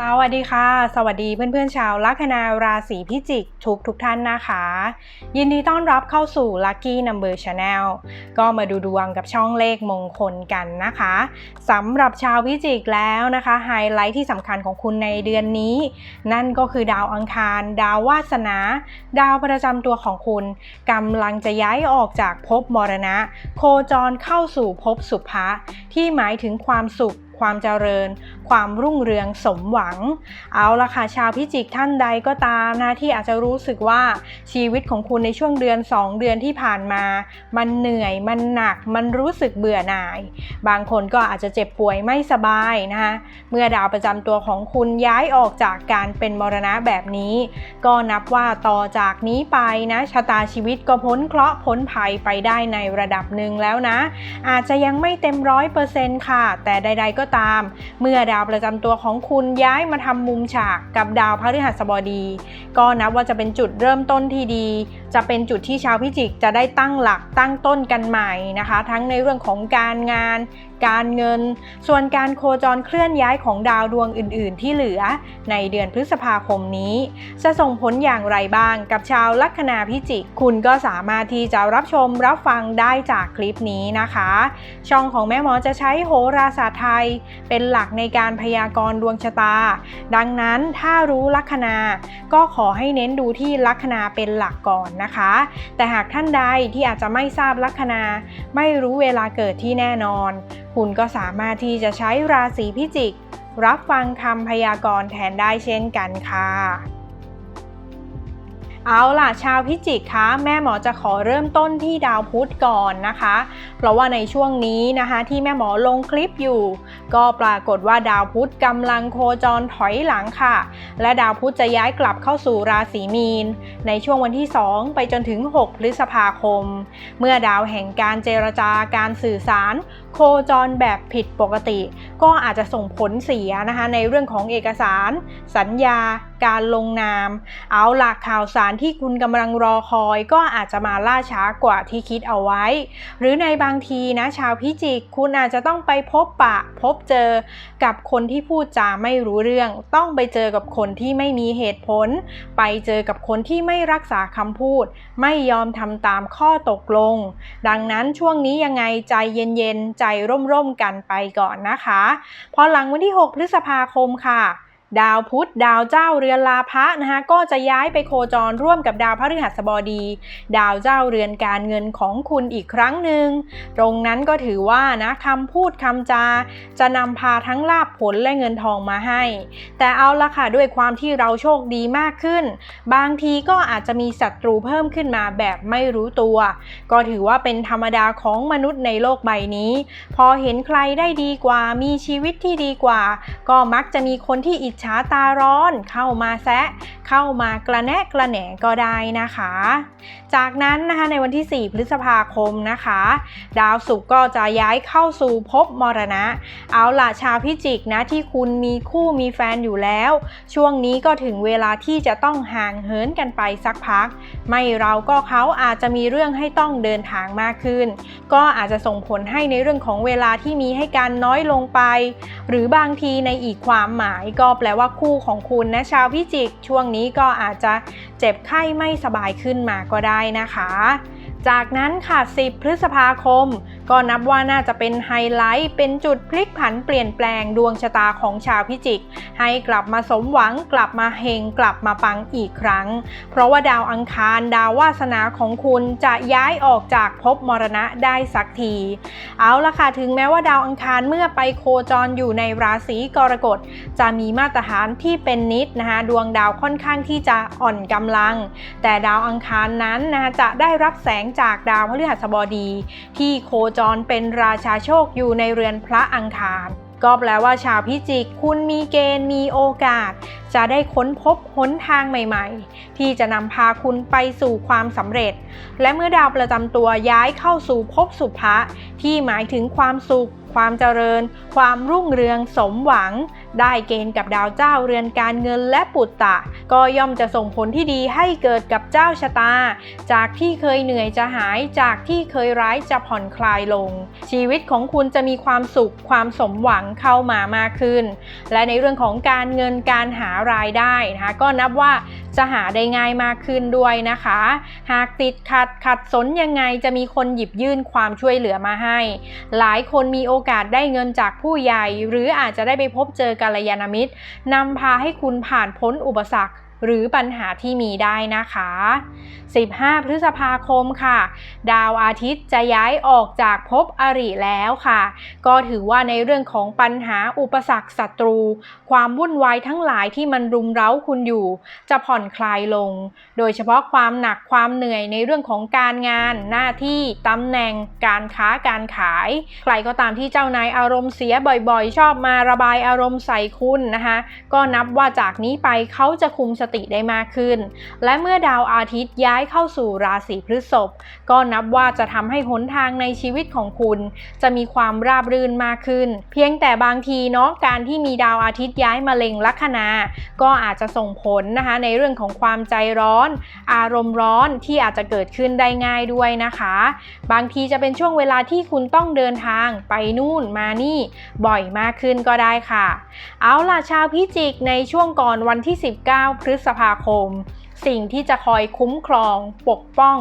สวัสดีค่ะ สวัสดีเพื่อนๆชาวลัคนาราศีพิจิกทุกทุกท่านนะคะ ยินดีต้อนรับเข้าสู่ Lucky Number Channel ก็มาดูดวงกับช่องเลขมงคลกันนะคะสำหรับชาวพิจิกแล้วนะคะไฮไลท์ที่สำคัญของคุณในเดือนนี้ นั่นก็คือดาวอังคาร ดาววาสนา ดาวประจำตัวของคุณกำลังจะย้ายออกจากภพมรณะ โคจรเข้าสู่ภพสุภะที่หมายถึงความสุข ความเจริญ ความรุ่งเรืองสมหวัง เอาละค่ะชาวพิจิกท่านใดก็ตามนะที่อาจจะรู้สึกว่าชีวิตของคุณในช่วงเดือน 2 เดือนที่ผ่านมา มันเหนื่อยมันหนักมันรู้สึกเบื่อหน่าย บางคนก็อาจจะเจ็บป่วยไม่สบายนะคะเมื่อดาวประจำตัวของคุณย้ายออกจากการเป็นมรณะแบบนี้ ก็นับว่าต่อจากนี้ไปนะชะตาชีวิตก็พ้นเคราะห์พ้นภัยไปได้ในระดับหนึ่งแล้วนะ อาจจะยังไม่เต็มร้อยเปอร์เซ็นต์ค่ะ แต่ใด ๆก็ตาม เมื่อดาวประจำตัวของคุณย้ายมาทำมุมฉากกับดาวพฤหัสบดี ก็นับว่าจะเป็นจุดเริ่มต้นที่ดี จะเป็นจุดที่ชาวพิจิกจะได้ตั้งหลักตั้งต้นกันใหม่นะคะ ทั้งในเรื่องของการงาน การเงิน ส่วนการโคจรเคลื่อนย้ายของดาวดวงอื่น ๆ ที่เหลือ ในเดือนพฤษภาคมนี้ จะส่งผลอย่างไรบ้างกับชาวลัคนาพิจิก คุณก็สามารถที่จะรับชมรับฟังได้จากคลิปนี้นะคะ ช่องของแม่หมอจะใช้โหราศาสตร์ไทยเป็นหลักในการพยากรณ์ดวงชะตา ดังนั้นถ้ารู้ลัคนาก็ขอให้เน้นดูที่ลัคนาเป็นหลักก่อนนะคะ แต่หากท่านใดที่อาจจะไม่ทราบลัคนา ไม่รู้เวลาเกิดที่แน่นอน คุณก็สามารถที่จะใช้ราศีพิจิก รับฟังคำพยากรณ์แทนได้เช่นกันค่ะ เอาล่ะชาวพิจิกคะแม่หมอจะขอเริ่มต้นที่ดาวพุธก่อนนะคะ เพราะว่าในช่วงนี้นะคะที่แม่หมอลงคลิปอยู่ ก็ปรากฏว่าดาวพุธกำลังโคจรถอยหลังค่ะ และดาวพุธจะย้ายกลับเข้าสู่ราศีมีน ในช่วงวันที่ 2 ไปจนถึง 6 พฤษภาคม เมื่อดาวแห่งการเจรจาการสื่อสาร โคจรแบบผิดปกติ ก็อาจจะส่งผลเสียนะคะในเรื่องของเอกสาร สัญญาการลงนาม เอาหลักข่าวสารที่คุณกำลังรอคอยก็อาจจะมาล่าช้ากว่าที่คิดเอาไว้ หรือในบางทีนะชาวพิจิกคุณอาจจะต้องไปพบปะพบเจอกับคนที่พูดจาไม่รู้เรื่อง ต้องไปเจอกับคนที่ไม่มีเหตุผล ไปเจอกับคนที่ไม่รักษาคำพูด ไม่ยอมทำตามข้อตกลง ดังนั้นช่วงนี้ยังไงใจเย็นๆใจร่มๆกันไปก่อนนะคะ พอหลังวันที่ 6 พฤษภาคมค่ะ ดาวพุธดาวเจ้าเรือนลาภะนะคะก็จะย้ายไปโคจรร่วมกับดาวพฤหัสบดี ดาวเจ้าเรือนการเงินของคุณอีกครั้งหนึ่งตรงนั้นก็ถือว่านะคำพูดคำจา จะนำพาทั้งลาบผลและเงินทองมาให้ แต่เอาละค่ะด้วยความที่เราโชคดีมากขึ้น บางทีก็อาจจะมีศัตรูเพิ่มขึ้นมาแบบไม่รู้ตัว ก็ถือว่าเป็นธรรมดาของมนุษย์ในโลกใบนี้ พอเห็นใครได้ดีกว่ามีชีวิตที่ดีกว่า ก็มักจะมีคนที่อิจฉาตาร้อนเข้ามาแซะ เข้ามากระแนะกระแหนก็ได้นะคะ จากนั้นนะคะในวันที่ 4 พฤษภาคมนะคะ ดาวศุกร์ก็จะย้ายเข้าสู่ภพมรณะ เอาล่ะชาวพิจิกนะที่คุณมีคู่มีแฟนอยู่แล้ว ช่วงนี้ก็ถึงเวลาที่จะต้องห่างเหินกันไปสักพัก ไม่เราก็เขาอาจจะมีเรื่องให้ต้องเดินทางมากขึ้น ก็อาจจะส่งผลให้ในเรื่องของเวลาที่มีให้การน้อยลงไป หรือบางทีในอีกความหมายก็แปลว่าคู่ของคุณนะชาวพิจิกช่วงนี้ก็อาจจะเจ็บไข้ไม่สบายขึ้นมาก็ได้นะคะ จากนั้นค่ะ 10 พฤษภาคม ก็นับว่าน่าจะเป็นไฮไลท์ เป็นจุดพลิกผันเปลี่ยนแปลงดวงชะตาของชาวพิจิก ให้กลับมาสมหวังกลับมาเฮงกลับมาปังอีกครั้ง เพราะว่าดาวอังคารดาววาสนาของคุณจะย้ายออกจากภพมรณะได้สักที เอาละค่ะถึงแม้ว่าดาวอังคารเมื่อไปโคจรอยู่ในราศีกรกฎจะมีมาตรฐานที่เป็นนิดนะคะดวงดาวค่อนข้างที่จะอ่อนกำลัง แต่ดาวอังคารนั้นนะคะจะได้รับแสงจากดาวพฤหัสบดี ที่โคจรเป็นราชาโชคอยู่ในเรือนพระอังคาร ก็แปลว่าชาวพิจิก คุณมีเกณฑ์มีโอกาส จะได้ค้นพบหนทางใหม่ๆ ที่จะนำพาคุณไปสู่ความสำเร็จ และเมื่อดาวประจำตัวย้ายเข้าสู่ภพสุภะที่หมายถึงความสุข ความเจริญ ความรุ่งเรืองสมหวัง ได้เกณฑ์กับดาวเจ้าเรือนการเงินและปุตตะ ก็ย่อมจะส่งผลที่ดีให้เกิดกับเจ้าชะตา จากที่เคยเหนื่อยจะหายจากที่เคยร้ายจะผ่อนคลายลง ชีวิตของคุณจะมีความสุขความสมหวังเข้ามามากขึ้น และในเรื่องของการเงินการหารายได้นะคะก็นับว่า จะหาได้ง่ายมากขึ้นด้วยนะคะ หากติดขัดขัดสนยังไงจะมีคนหยิบยื่นความช่วยเหลือมาให้ หลายคนมีโอกาสได้เงินจากผู้ใหญ่ หรืออาจจะได้ไปพบเจอกัลยาณมิตรนำพาให้คุณผ่านพ้นอุปสรรค หรือปัญหาที่มีได้นะคะ 15 พฤษภาคมค่ะ ดาวอาทิตย์จะย้ายออกจากภพอริแล้วค่ะ ก็ถือว่าในเรื่องของปัญหาอุปสรรคศัตรู ความวุ่นวายทั้งหลายที่มันรุมเร้าคุณอยู่ จะผ่อนคลายลง โดยเฉพาะความหนักความเหนื่อยในเรื่องของการงาน หน้าที่ตำแหน่ง การค้าการขาย ใครก็ตามที่เจ้านายอารมณ์เสียบ่อยๆ ชอบมาระบายอารมณ์ใส่คุณนะคะ ก็นับว่าจากนี้ไปเขาจะคุมสติได้มากขึ้น และเมื่อดาวอาทิตย์ย้ายเข้าสู่ราศีพฤษภก็นับว่าจะทำให้หนทางในชีวิตของคุณ จะมีความราบรื่นมากขึ้น เพียงแต่บางทีเนาะการที่มีดาวอาทิตย์ย้ายมาเล็งลัคนา ก็อาจจะส่งผลนะคะในเรื่องของความใจร้อน อารมณ์ร้อนที่อาจจะเกิดขึ้นได้ง่ายด้วยนะคะ บางทีจะเป็นช่วงเวลาที่คุณต้องเดินทางไปนู่นมานี่บ่อยมากขึ้นก็ได้ค่ะ เอาล่ะชาวพิจิกในช่วงก่อนวันที่ 19 พฤษภาคม สิ่งที่จะคอยคุ้มครอง ปกป้อง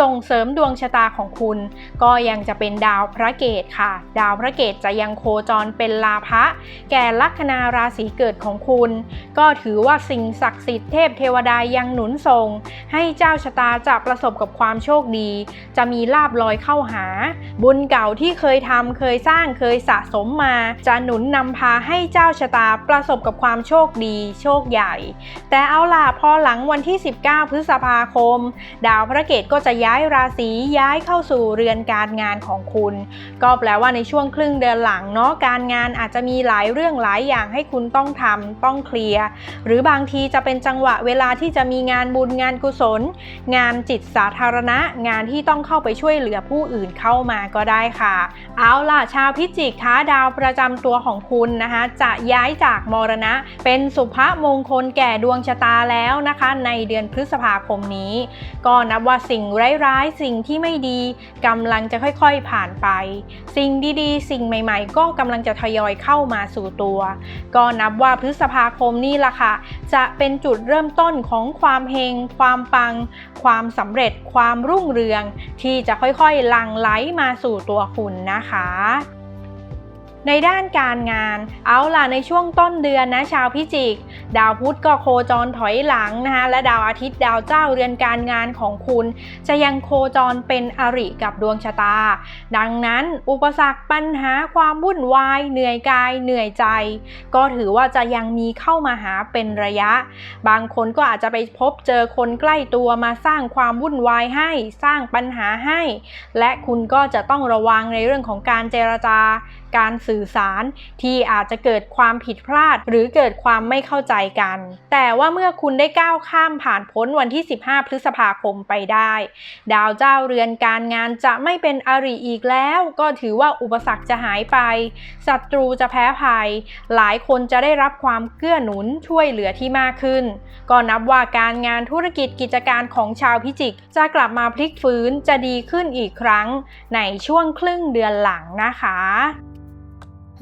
ส่งเสริมดวงชะตาของคุณ ก็ยังจะเป็นดาวพระเกตค่ะ ดาวพระเกตจะยังโคจรเป็นลาภะแก่ลัคนาราศีเกิดของคุณ ก็ถือว่าสิ่งศักดิ์สิทธิ์เทพเทวดายังหนุนส่งให้เจ้าชะตาจะประสบกับความโชคดี จะมีลาบลอยเข้าหา บุญเก่าที่เคยทำเคยสร้างเคยสะสมมา จะหนุนนำพาให้เจ้าชะตาประสบกับความโชคดี โชคใหญ่ แต่เอาล่ะพอหลังวันที่19 พฤษภาคม ดาวพระเกตก็จะย้ายราศีย้ายเข้าสู่เรือนการงานของคุณ ก็แปลว่าในช่วงครึ่งเดือนหลังเนาะการงานอาจจะมีหลายเรื่องหลายอย่างให้คุณต้องทำต้องเคลียร์หรือบางทีจะเป็นจังหวะเวลาที่จะมีงานบุญงานกุศล งานจิตสาธารณะ งานที่ต้องเข้าไปช่วยเหลือผู้อื่นเข้ามาก็ได้ค่ะ เอาล่ะชาวพิจิกคะดาวประจำตัวของคุณนะคะ จะย้ายจากมรณะ เป็นสุภมงคลแก่ดวงชะตาแล้วนะคะ ในเดือนพฤษภาคมนี้ ก็นับว่าสิ่งร้ายๆ สิ่งที่ไม่ดีกำลังจะค่อยๆผ่านไป สิ่งดีๆ สิ่งใหม่ๆ ก็กำลังจะทยอยเข้ามาสู่ตัว ก็นับว่าพฤษภาคมนี่ล่ะค่ะ จะเป็นจุดเริ่มต้นของความเฮง ความปัง ความสำเร็จ ความรุ่งเรือง ที่จะค่อยๆหลั่งไหลมาสู่ตัวคุณนะคะ ในด้านการงาน เอาล่ะในช่วงต้นเดือนนะชาวพิจิก ดาวพุธก็โคจรถอยหลังนะคะและดาวอาทิตย์ดาวเจ้าเรือนการงานของคุณ จะยังโคจรเป็นอริกับดวงชะตา ดังนั้นอุปสรรคปัญหาความวุ่นวาย เหนื่อยกายเหนื่อยใจ ก็ถือว่าจะยังมีเข้ามาหาเป็นระยะ บางคนก็อาจจะไปพบเจอคนใกล้ตัวมาสร้างความวุ่นวายให้สร้างปัญหาให้ และคุณก็จะต้องระวังในเรื่องของการเจรจา การสื่อสาร ที่อาจจะเกิดความผิดพลาด หรือเกิดความไม่เข้าใจกัน แต่ว่าเมื่อคุณได้ก้าวข้ามผ่านพ้นวันที่ 15 พฤษภาคมไปได้ ดาวเจ้าเรือนการงานจะไม่เป็นอริอีกแล้ว ก็ถือว่าอุปสรรคจะหายไปศัตรูจะแพ้ภัย หลายคนจะได้รับความเกื้อหนุนช่วยเหลือที่มากขึ้น ก็นับว่าการงานธุรกิจกิจการของชาวพิจิก จะกลับมาพลิกฟื้นจะดีขึ้นอีกครั้ง ในช่วงครึ่งเดือนหลังนะคะ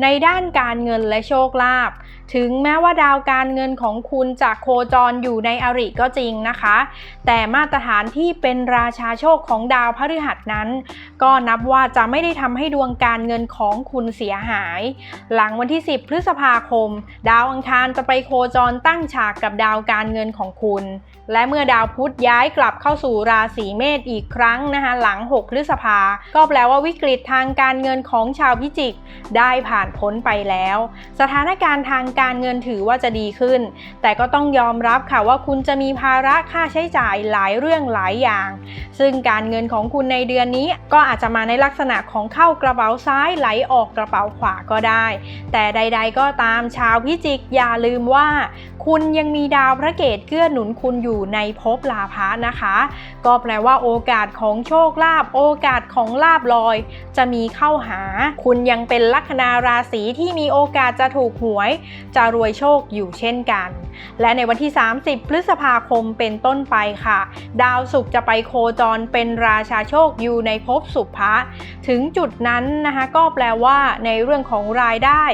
ในด้านการเงินและโชคลาภ ถึงแม้ว่าดาวการเงินของคุณจะโคจรอยู่ในอริก็จริงนะคะ แต่มาตรฐานที่เป็นราชาโชคของดาวพฤหัสนั้น ก็นับว่าจะไม่ได้ทำให้ดวงการเงินของคุณเสียหาย หลังวันที่ 10 พฤษภาคม ดาวอังคารจะไปโคจรตั้งฉากกับดาวการเงินของคุณ และเมื่อดาวพุธย้ายกลับเข้าสู่ราศีเมษอีกครั้งนะคะหลัง 6 พฤษภา ก็แปลว่าวิกฤตทางการเงินของชาวพิจิก ได้ผ่านพ้นไปแล้ว สถานการณ์ทางการการเงินถือว่าจะดีขึ้น แต่ก็ต้องยอมรับค่ะว่าคุณจะมีภาระค่าใช้จ่ายหลายเรื่องหลายอย่าง ซึ่งการเงินของคุณในเดือนนี้ก็อาจจะมาในลักษณะของเข้ากระเป๋าซ้ายไหลออกกระเป๋าขวาก็ได้ แต่ใด ๆ ก็ตามชาวพิจิกอย่าลืมว่า คุณยังมีดาวพระเกตเกื้อหนุนคุณอยู่ในภพลาภะนะคะ ก็แปลว่าโอกาสของโชคลาภโอกาสของลาบลอย จะมีเข้าหา คุณยังเป็นลัคนาราศีที่มีโอกาสจะถูกหวยจะรวยโชคอยู่เช่นกัน และในวันที่ 30 พฤษภาคมเป็นต้นไปค่ะ ดาวศุกร์จะไปโคจรเป็นราชาโชคอยู่ในภพสุภะถึงจุดนั้นนะคะก็แปลว่าในเรื่องของรายได้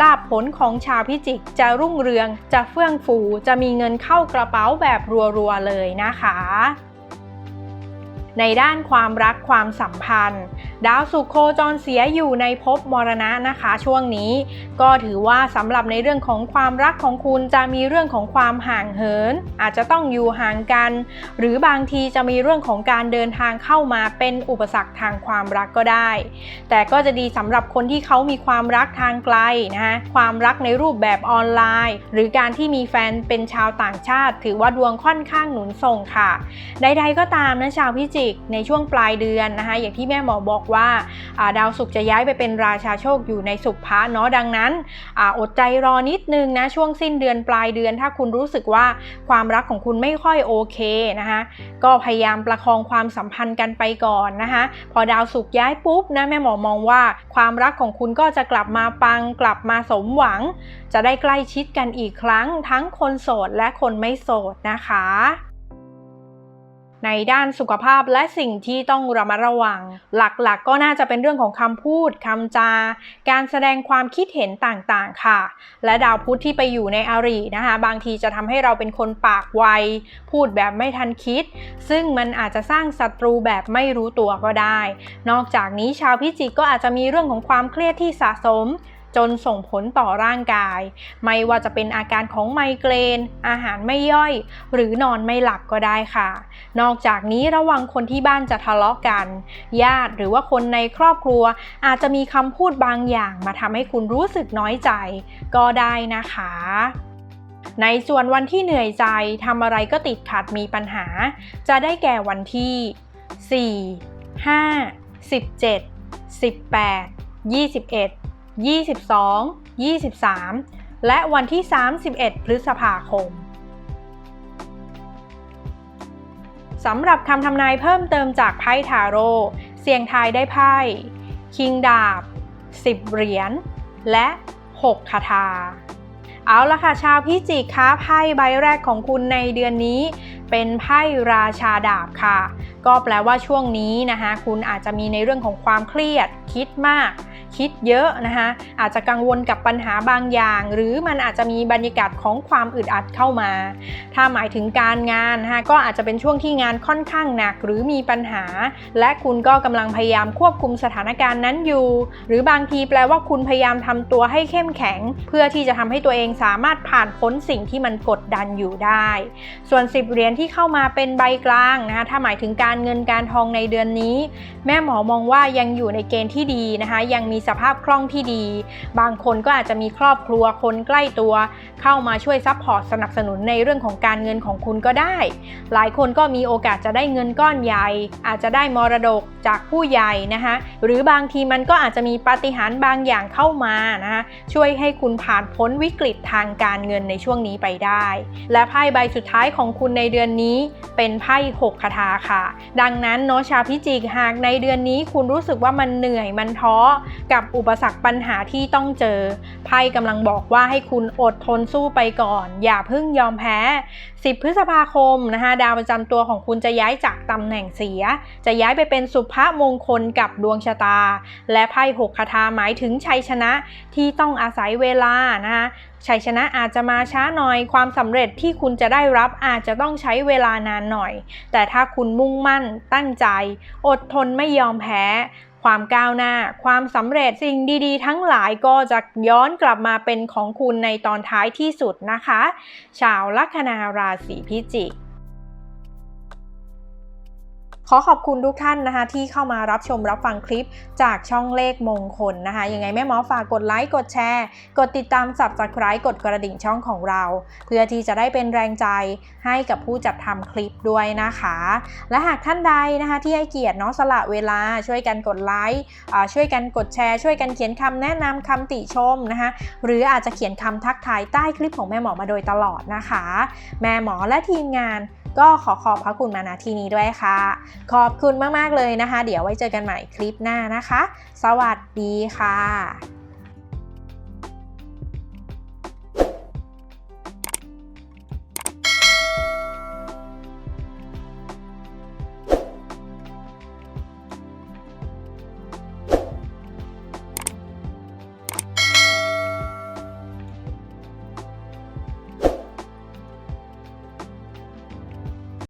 ลาภผลของชาวพิจิกจะรุ่งเรืองจะเฟื่องฟูจะมีเงินเข้ากระเป๋าแบบรัวๆเลยนะคะ ในด้านความรักความสัมพันธ์ ดาวสุขโคจรเสียอยู่ในภพมรณะนะคะ ช่วงนี้ ก็ถือว่าสำหรับในเรื่องของความรักของคุณจะมีเรื่องของความห่างเหิน อาจจะต้องอยู่ห่างกัน หรือบางทีจะมีเรื่องของการเดินทางเข้ามาเป็นอุปสรรคทางความรักก็ได้ แต่ก็จะดีสำหรับคนที่เขามีความรักทางไกลนะคะความรักในรูปแบบออนไลน์ หรือการที่มีแฟนเป็นชาวต่างชาติ ถือว่าดวงค่อนข้างหนุนส่งค่ะ ใด ๆ ก็ตามนะชาวพิจิกในช่วงปลายเดือนนะคะ อย่างที่แม่หมอบอกว่าดาวศุกร์จะย้ายไปเป็นราชาโชคอยู่ในสุภะเนาะดังนั้นออดใจรอนิดนึงนะช่วงสิ้นเดือนปลายเดือน ถ้าคุณรู้สึกว่าความรักของคุณไม่ค่อยโอเคนะคะก็พยายามประคองความสัมพันธ์กันไปก่อนนะคะ พอดาวศุกร์ย้ายปุ๊บนะแม่หมอมองว่าความรักของคุณก็จะกลับมาปังกลับมาสมหวัง จะได้ใกล้ชิดกันอีกครั้ง ทั้งคนโสดและคนไม่โสดนะคะ ในด้านสุขภาพและสิ่งที่ต้องระมัดระวัง หลักๆกก็น่าจะเป็นเรื่องของคำพูดคำจา การแสดงความคิดเห็นต่างๆค่ะ และดาวพุธที่ไปอยู่ในอารีนะคะ บางทีจะทำให้เราเป็นคนปากไว พูดแบบไม่ทันคิด ซึ่งมันอาจจะสร้างศัตรูแบบไม่รู้ตัวก็ได้ นอกจากนี้ชาวพิจิกก็อาจจะมีเรื่องของความเครียดที่สะสม จนส่งผลต่อร่างกาย ไม่ว่าจะเป็นอาการของไมเกรน อาหารไม่ย่อย หรือนอนไม่หลับก็ได้ค่ะ นอกจากนี้ระวังคนที่บ้านจะทะเลาะกัน ญาติหรือว่าคนในครอบครัว อาจจะมีคำพูดบางอย่างมาทำให้คุณรู้สึกน้อยใจ ก็ได้นะคะในส่วนวันที่เหนื่อยใจทำอะไรก็ติดขัดมีปัญหา จะได้แก่วันที่ 4 5 17 18 21 22 23 และวันที่ 31 พฤษภาคมสำหรับคำทำนายเพิ่มเติมจากไพ่ทาโร่เสี่ยงทายได้ไพ่ คิงดาบ 10 เหรียญ และ 6 คาถา เอาละค่ะชาวพิจิกคะไพ่ใบแรกของคุณในเดือนนี้ เป็นไพ่ราชาดาบค่ะ ก็แปลว่าช่วงนี้นะคะคุณอาจจะมีในเรื่องของความเครียด คิดมาก คิดเยอะนะคะอาจจะกังวลกับปัญหาบางอย่าง หรือมันอาจจะมีบรรยากาศของความอึดอัดเข้ามา ถ้าหมายถึงการงานนะคะก็อาจจะเป็นช่วงที่งานค่อนข้างหนัก หรือมีปัญหา และคุณก็กำลังพยายามควบคุมสถานการณ์นั้นอยู่ หรือบางทีแปลว่าคุณพยายามทำตัวให้เข้มแข็ง เพื่อที่จะทำให้ตัวเองสามารถผ่านพ้นสิ่งที่มันกดดันอยู่ได้ ส่วน 10เหรียญที่เข้ามาเป็นใบกลางนะคะถ้าหมายถึงการเงินการทองในเดือนนี้ แม่หมอมองว่ายังอยู่ในเกณฑ์ที่ดีนะคะ ยังมีสภาพคล่องที่ดี บางคนก็อาจจะมีครอบครัวคนใกล้ตัว เข้ามาช่วยซัพพอร์ตสนับสนุนในเรื่องของการเงินของคุณก็ได้ หลายคนก็มีโอกาสจะได้เงินก้อนใหญ่ อาจจะได้มรดกจากผู้ใหญ่นะคะหรือบางทีมันก็อาจจะมีปาฏิหาริย์บางอย่างเข้ามานะคะช่วยให้คุณผ่านพ้นวิกฤตทางการเงินในช่วงนี้ไปได้ และไพ่ใบสุดท้ายของคุณในเดือนนี้เป็นไพ่หกคาถาค่ะดังนั้นเนาะชาพิจิกหากในเดือนนี้คุณรู้สึกว่ามันเหนื่อยมันท้อกับอุปสรรคปัญหาที่ต้องเจอไพ่กำลังบอกว่าให้คุณอดทนสู้ไปก่อน อย่าเพิ่งยอมแพ้ 10 พฤษภาคมนะคะดาวประจำตัวของคุณจะย้ายจากตำแหน่งเสีย จะย้ายไปเป็นสุภมงคลกับดวงชะตา และไพ่หกคาถาหมายถึงชัยชนะที่ต้องอาศัยเวลานะคะชัยชนะอาจจะมาช้าหน่อยความสำเร็จที่คุณจะได้รับอาจจะต้องใช้เวลานานหน่อย แต่ถ้าคุณมุ่งมั่นตั้งใจ อดทนไม่ยอมแพ้ ความก้าวหน้า ความสำเร็จสิ่งดีๆ ทั้งหลายก็จะย้อนกลับมาเป็นของคุณในตอนท้ายที่สุดนะคะ ชาวลัคนาราศีพิจิก ขอขอบคุณทุกท่านนะคะ ที่เข้ามารับชมรับฟังคลิปจากช่องเลขมงคลนะคะยังไงแม่หมอฝากกดไลค์กดแชร์ กดติดตามสับสไครต์กดกระดิ่งช่องของเรา เพื่อที่จะได้เป็นแรงใจให้กับผู้จัดทำคลิปด้วยนะคะ และหากท่านใดนะคะที่ให้เกียรติเนาะสละเวลาช่วยกันกดไลค์อ่าช่วยกันกดแชร์ ช่วยกันเขียนคำแนะนำคำติชมนะคะหรืออาจจะเขียนคำทักทายใต้คลิปของแม่หมอมาโดยตลอดนะคะ แม่หมอและทีมงานก็ขอขอบพระคุณมาณที่นี้ด้วยค่ะขอบคุณมาก ๆ เลยนะคะ เดี๋ยวไว้เจอกันใหม่คลิปหน้านะคะ สวัสดีค่ะ